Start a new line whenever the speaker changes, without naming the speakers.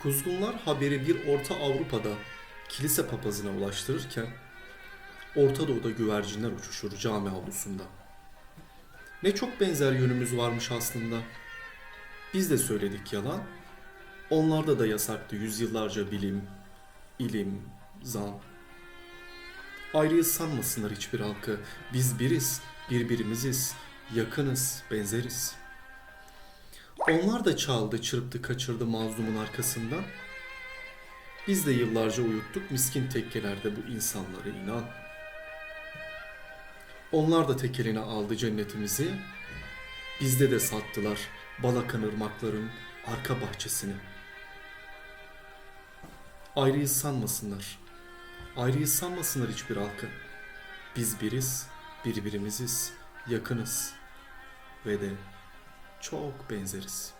Kuzgunlar haberi bir Orta Avrupa'da kilise papazına ulaştırırken Orta Doğu'da güvercinler uçuşur cami avlusunda. Ne çok benzer yönümüz varmış aslında. Biz de söyledik yalan. Onlarda da yasaktı yüzyıllarca bilim, ilim, zan. Ayrıyız sanmasınlar hiçbir halkı. Biz biriz, birbirimiziz, yakınız, benzeriz. Onlar da çaldı, çırptı, kaçırdı mazlumun arkasından. Biz de yıllarca uyuttuk miskin tekkelerde bu insanları inan. Onlar da tekeline aldı cennetimizi. Bizde de sattılar Balakan ırmakların arka bahçesini. Ayrıyız sanmasınlar. Ayrıyız sanmasınlar hiçbir halkı. Biz biriz, birbirimiziz, yakınız ve de çok benzeriz.